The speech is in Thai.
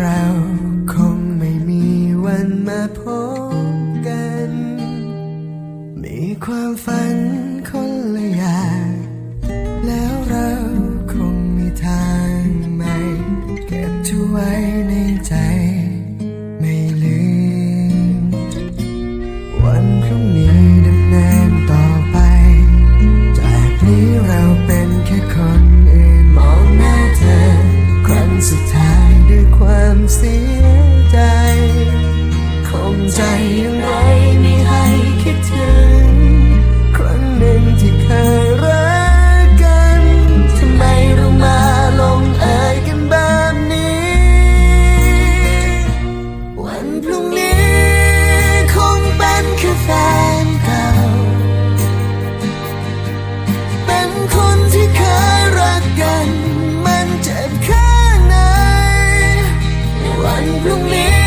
เราคงไม่มีวันมาพบกัน มีความฝันคนละอย่างแล้วเราคงมีทางใหม่ เก็บเธอไว้ในใจ พรุ่งนี้